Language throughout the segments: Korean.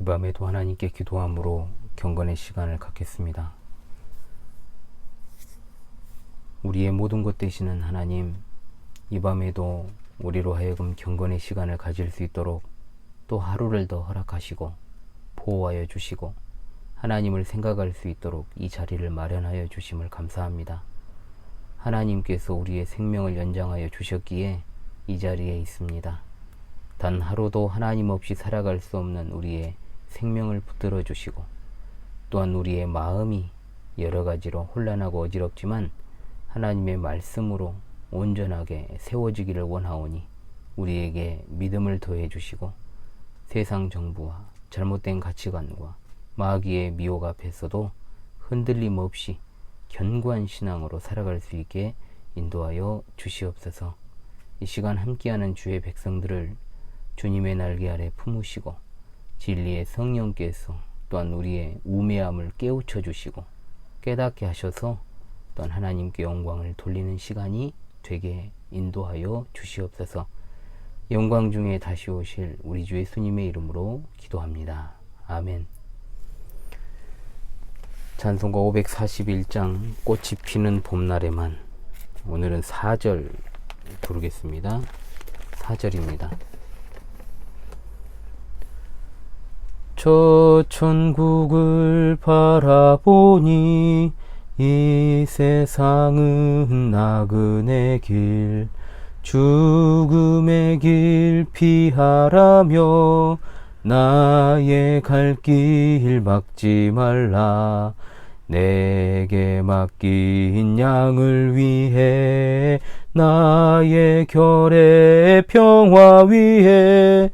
이 밤에도 하나님께 기도함으로 경건의 시간을 갖겠습니다. 우리의 모든 것 되시는 하나님, 이 밤에도 우리로 하여금 경건의 시간을 가질 수 있도록 또 하루를 더 허락하시고 보호하여 주시고 하나님을 생각할 수 있도록 이 자리를 마련하여 주심을 감사합니다. 하나님께서 우리의 생명을 연장하여 주셨기에 이 자리에 있습니다. 단 하루도 하나님 없이 살아갈 수 없는 우리의 생명을 붙들어 주시고 또한 우리의 마음이 여러 가지로 혼란하고 어지럽지만 하나님의 말씀으로 온전하게 세워지기를 원하오니 우리에게 믿음을 더해 주시고 세상 정부와 잘못된 가치관과 마귀의 미혹 앞에서도 흔들림 없이 견고한 신앙으로 살아갈 수 있게 인도하여 주시옵소서. 이 시간 함께하는 주의 백성들을 주님의 날개 아래 품으시고 진리의 성령께서 또한 우리의 우매함을 깨우쳐 주시고 깨닫게 하셔서 또한 하나님께 영광을 돌리는 시간이 되게 인도하여 주시옵소서. 영광 중에 다시 오실 우리 주 예수님의 이름으로 기도합니다. 아멘. 찬송가 541장 꽃이 피는 봄날에만 오늘은 4절 부르겠습니다. 4절입니다. 저 천국을 바라보니 이 세상은 나그네 길 죽음의 길 피하라며 나의 갈 길 막지 말라. 내게 맡긴 양을 위해 나의 결의 평화 위해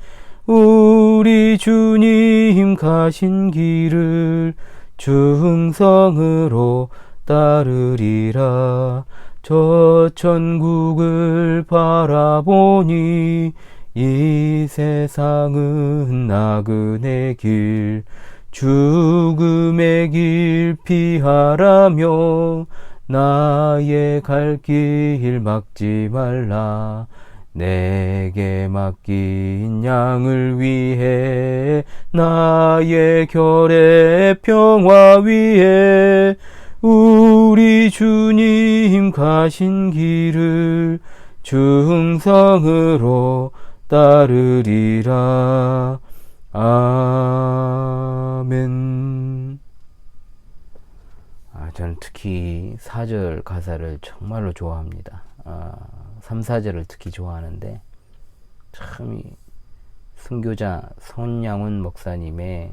우리 주님 가신 길을 충성으로 따르리라. 저 천국을 바라보니 이 세상은 나그네 길 죽음의 길 피하라며 나의 갈 길 막지 말라 내게 맡긴 양을 위해 나의 결의 평화 위해 우리 주님 가신 길을 충성으로 따르리라. 아멘. 아, 저는 특히 4절 가사를 정말로 좋아합니다. 아, 3, 4절을 특히 좋아하는데, 참, 이 순교자 손양훈 목사님의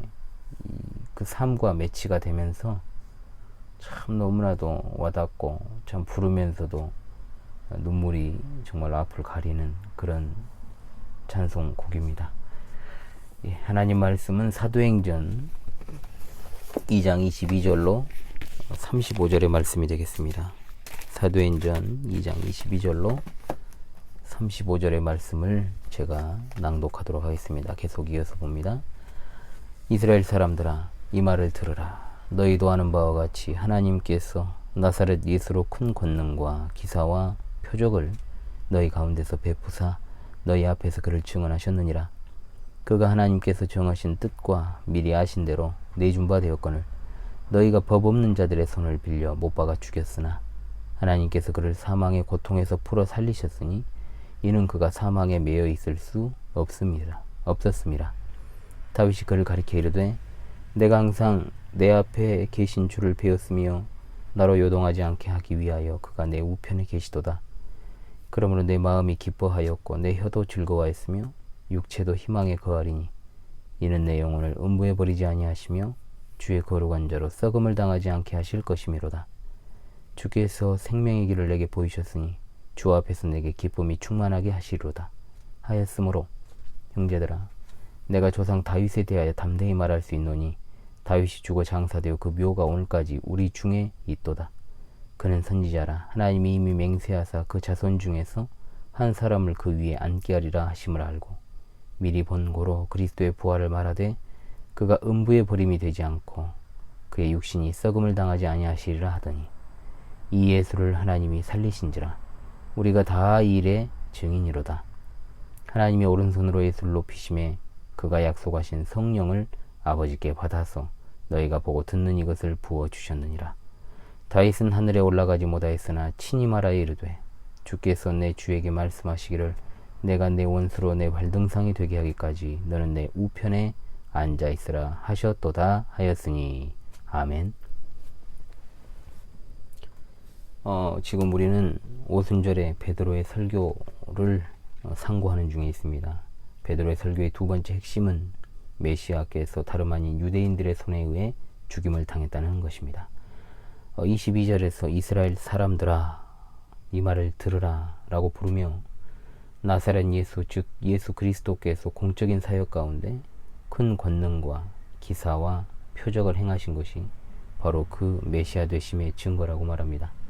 그 삶과 매치가 되면서 참 너무나도 와닿고, 참 부르면서도 눈물이 정말 앞을 가리는 그런 찬송곡입니다. 예, 하나님 말씀은 사도행전 2장 22절로 35절의 말씀이 되겠습니다. 사도행전 2장 22절로 35절의 말씀을 제가 낭독하도록 하겠습니다. 계속 이어서 봅니다. 이스라엘 사람들아 이 말을 들으라. 너희도 아는 바와 같이 하나님께서 나사렛 예수로 큰 권능과 기사와 표적을 너희 가운데서 베푸사 너희 앞에서 그를 증언하셨느니라. 그가 하나님께서 정하신 뜻과 미리 아신 대로 내준 바 되었거늘 너희가 법 없는 자들의 손을 빌려 못 박아 죽였으나 하나님께서 그를 사망의 고통에서 풀어 살리셨으니 이는 그가 사망에 매여 있을 수 없습니다. 없었습니다. 다윗이 그를 가리켜 이르되 내가 항상 내 앞에 계신 주를 배웠으며 나로 요동하지 않게 하기 위하여 그가 내 우편에 계시도다. 그러므로 내 마음이 기뻐하였고 내 혀도 즐거워했으며 육체도 희망에 거하리니 이는 내 영혼을 음부에 버리지 아니하시며 주의 거룩한 자로 썩음을 당하지 않게 하실 것이미로다. 주께서 생명의 길을 내게 보이셨으니 주 앞에서 내게 기쁨이 충만하게 하시리로다. 하였으므로 형제들아 내가 조상 다윗에 대하여 담대히 말할 수 있노니 다윗이 죽어 장사되어 그 묘가 오늘까지 우리 중에 있도다. 그는 선지자라 하나님이 이미 맹세하사 그 자손 중에서 한 사람을 그 위에 앉게 하리라 하심을 알고 미리 본 고로 그리스도의 부활을 말하되 그가 음부의 버림이 되지 않고 그의 육신이 썩음을 당하지 아니하시리라 하더니 이 예수를 하나님이 살리신지라 우리가 다 이 일의 증인이로다. 하나님의 오른손으로 예수를 높이심에 그가 약속하신 성령을 아버지께 받아서 너희가 보고 듣는 이것을 부어 주셨느니라. 다윗은 하늘에 올라가지 못하였으나 친히 말하여 이르되 주께서 내 주에게 말씀하시기를 내가 내 원수로 내 발등상이 되게 하기까지 너는 내 우편에 앉아 있으라 하셨도다 하였으니 아멘. 어, 지금 우리는 오순절에 베드로의 설교를 어, 상고하는 중에 있습니다. 베드로의 설교의 두 번째 핵심은 메시아께서 다름 아닌 유대인들의 손에 의해 죽임을 당했다는 것입니다. 어, 22절에서 이스라엘 사람들아 이 말을 들으라 라고 부르며 나사렛 예수 즉 예수 그리스도께서 공적인 사역 가운데 큰 권능과 기사와 표적을 행하신 것이 바로 그 메시아 되심의 증거라고 말합니다.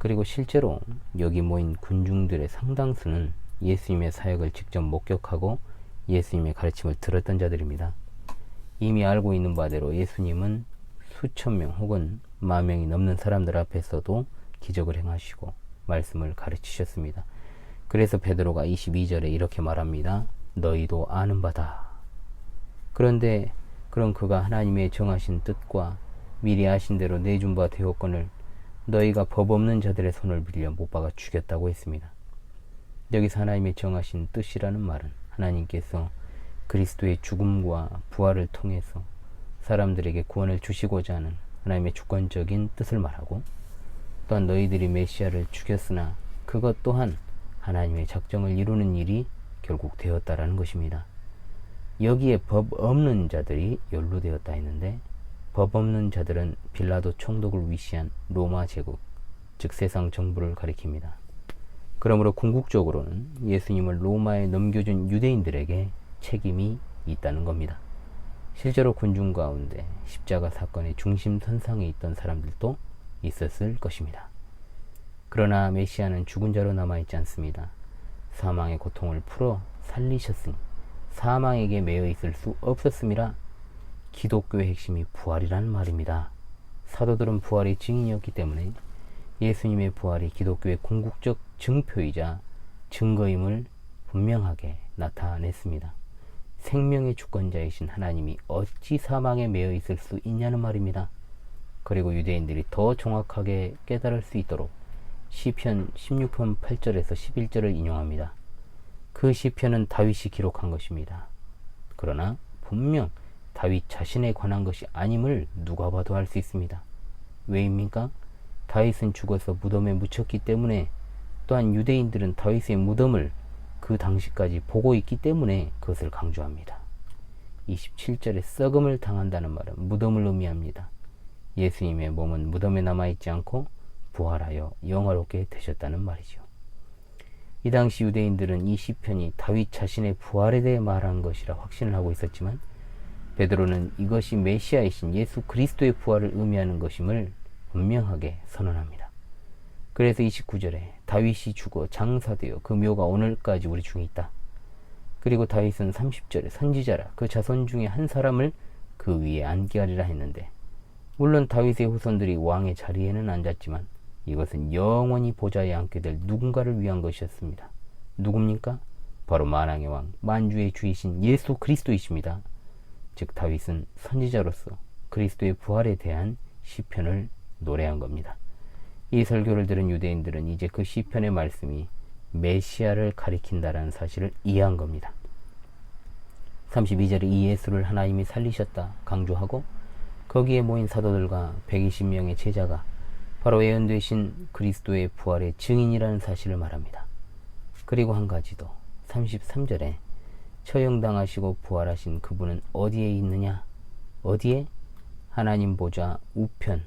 그리고 실제로 여기 모인 군중들의 상당수는 예수님의 사역을 직접 목격하고 예수님의 가르침을 들었던 자들입니다. 이미 알고 있는 바대로 예수님은 수천 명 혹은 만 명이 넘는 사람들 앞에서도 기적을 행하시고 말씀을 가르치셨습니다. 그래서 베드로가 22절에 이렇게 말합니다. 너희도 아는 바다. 그런데 그런 그가 하나님의 정하신 뜻과 미리 아신 대로 내준 바 되었건을 너희가 법 없는 자들의 손을 빌려 못 박아 죽였다고 했습니다. 여기서 하나님의 정하신 뜻이라는 말은 하나님께서 그리스도의 죽음과 부활을 통해서 사람들에게 구원을 주시고자 하는 하나님의 주권적인 뜻을 말하고 또한 너희들이 메시아를 죽였으나 그것 또한 하나님의 작정을 이루는 일이 결국 되었다라는 것입니다. 여기에 법 없는 자들이 연루되었다 했는데 법 없는 자들은 빌라도 총독을 위시한 로마 제국, 즉 세상 정부를 가리킵니다. 그러므로 궁극적으로는 예수님을 로마에 넘겨준 유대인들에게 책임이 있다는 겁니다. 실제로 군중 가운데 십자가 사건의 중심 선상에 있던 사람들도 있었을 것입니다. 그러나 메시아는 죽은 자로 남아있지 않습니다. 사망의 고통을 풀어 살리셨으니 사망에게 매여 있을 수 없었음이라 기독교의 핵심이 부활이라는 말입니다. 사도들은 부활의 증인이었기 때문에 예수님의 부활이 기독교의 궁극적 증표이자 증거임을 분명하게 나타냈습니다. 생명의 주권자이신 하나님이 어찌 사망에 매여 있을 수 있냐는 말입니다. 그리고 유대인들이 더 정확하게 깨달을 수 있도록 시편 16편 8절에서 11절을 인용합니다. 그 시편은 다윗이 기록한 것입니다. 그러나 분명 다윗 자신에 관한 것이 아님을 누가 봐도 알 수 있습니다. 왜입니까? 다윗은 죽어서 무덤에 묻혔기 때문에 또한 유대인들은 다윗의 무덤을 그 당시까지 보고 있기 때문에 그것을 강조합니다. 27절에 썩음을 당한다는 말은 무덤을 의미합니다. 예수님의 몸은 무덤에 남아있지 않고 부활하여 영화롭게 되셨다는 말이죠. 이 당시 유대인들은 이 시편이 다윗 자신의 부활에 대해 말한 것이라 확신을 하고 있었지만 베드로는 이것이 메시아이신 예수 그리스도의 부활을 의미하는 것임을 분명하게 선언합니다. 그래서 29절에 다윗이 죽어 장사되어 그 묘가 오늘까지 우리 중에 있다. 그리고 다윗은 30절에 선지자라 그 자손 중에 한 사람을 그 위에 앉게 하리라 했는데 물론 다윗의 후손들이 왕의 자리에는 앉았지만 이것은 영원히 보좌에 앉게 될 누군가를 위한 것이었습니다. 누굽니까? 바로 만왕의 왕, 만주의 주이신 예수 그리스도이십니다. 즉 다윗은 선지자로서 그리스도의 부활에 대한 시편을 노래한 겁니다. 이 설교를 들은 유대인들은 이제 그 시편의 말씀이 메시아를 가리킨다라는 사실을 이해한 겁니다. 32절에 이 예수를 하나님이 살리셨다 강조하고 거기에 모인 사도들과 120명의 제자가 바로 예언되신 그리스도의 부활의 증인이라는 사실을 말합니다. 그리고 한 가지 더 33절에 처형당하시고 부활하신 그분은 어디에 있느냐? 어디에? 하나님 보좌 우편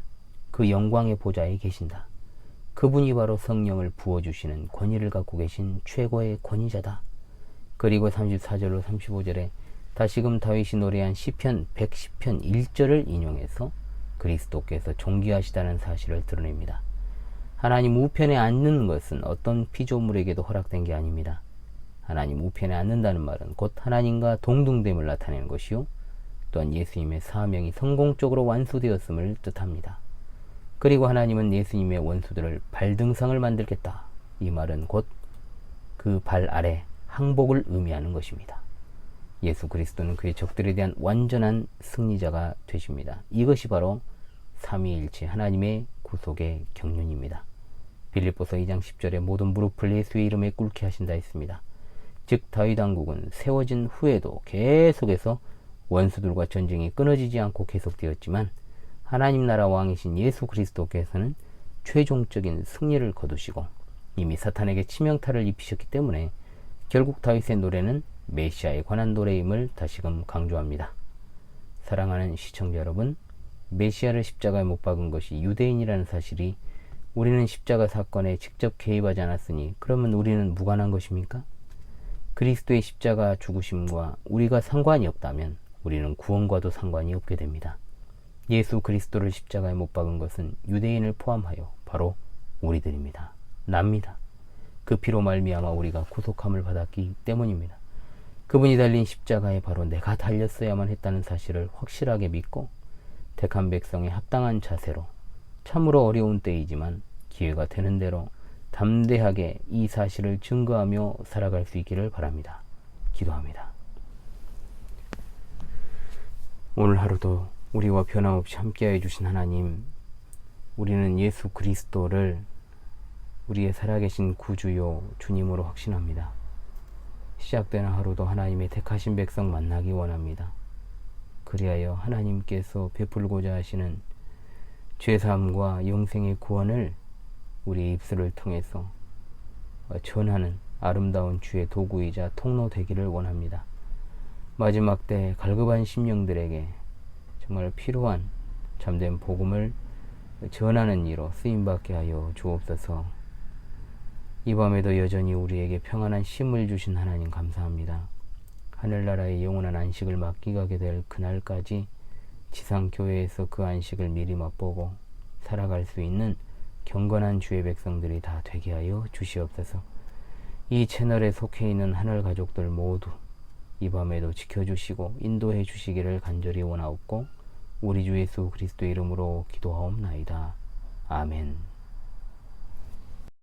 그 영광의 보좌에 계신다. 그분이 바로 성령을 부어주시는 권위를 갖고 계신 최고의 권위자다. 그리고 34절로 35절에 다시금 다윗이 노래한 시편 110편 1절을 인용해서 그리스도께서 존귀하시다는 사실을 드러냅니다. 하나님 우편에 앉는 것은 어떤 피조물에게도 허락된 게 아닙니다. 하나님 우편에 앉는다는 말은 곧 하나님과 동등됨을 나타내는 것이요. 또한 예수님의 사명이 성공적으로 완수되었음을 뜻합니다. 그리고 하나님은 예수님의 원수들을 발등상을 만들겠다. 이 말은 곧 그 발 아래 항복을 의미하는 것입니다. 예수 그리스도는 그의 적들에 대한 완전한 승리자가 되십니다. 이것이 바로 삼위일체 하나님의 구속의 경륜입니다. 빌립보서 2장 10절에 모든 무릎을 예수의 이름에 꿇게 하신다 했습니다. 즉 다윗 왕국은 세워진 후에도 계속해서 원수들과 전쟁이 끊어지지 않고 계속되었지만 하나님 나라 왕이신 예수 그리스도께서는 최종적인 승리를 거두시고 이미 사탄에게 치명타를 입히셨기 때문에 결국 다윗의 노래는 메시아에 관한 노래임을 다시금 강조합니다. 사랑하는 시청자 여러분, 메시아를 십자가에 못 박은 것이 유대인이라는 사실이 우리는 십자가 사건에 직접 개입하지 않았으니 그러면 우리는 무관한 것입니까? 그리스도의 십자가 죽으심과 우리가 상관이 없다면 우리는 구원과도 상관이 없게 됩니다. 예수 그리스도를 십자가에 못 박은 것은 유대인을 포함하여 바로 우리들입니다. 납니다. 그 피로 말미암아 우리가 구속함을 받았기 때문입니다. 그분이 달린 십자가에 바로 내가 달렸어야만 했다는 사실을 확실하게 믿고 택한 백성의 합당한 자세로 참으로 어려운 때이지만 기회가 되는 대로 담대하게 이 사실을 증거하며 살아갈 수 있기를 바랍니다. 기도합니다. 오늘 하루도 우리와 변함없이 함께해 주신 하나님, 우리는 예수 그리스도를 우리의 살아계신 구주요 주님으로 확신합니다. 시작되는 하루도 하나님의 택하신 백성 만나기 원합니다. 그리하여 하나님께서 베풀고자 하시는 죄사함과 영생의 구원을 우리 입술을 통해서 전하는 아름다운 주의 도구이자 통로 되기를 원합니다. 마지막 때 갈급한 심령들에게 정말 필요한 참된 복음을 전하는 이로 쓰임받게 하여 주옵소서. 이 밤에도 여전히 우리에게 평안한 쉼을 주신 하나님 감사합니다. 하늘나라의 영원한 안식을 맡기게 될 그날까지 지상교회에서 그 안식을 미리 맛보고 살아갈 수 있는 경건한 주의 백성들이 다 되게 하여 주시옵소서. 이 채널에 속해 있는 하늘 가족들 모두 이 밤에도 지켜주시고 인도해 주시기를 간절히 원하옵고 우리 주 예수 그리스도 이름으로 기도하옵나이다. 아멘.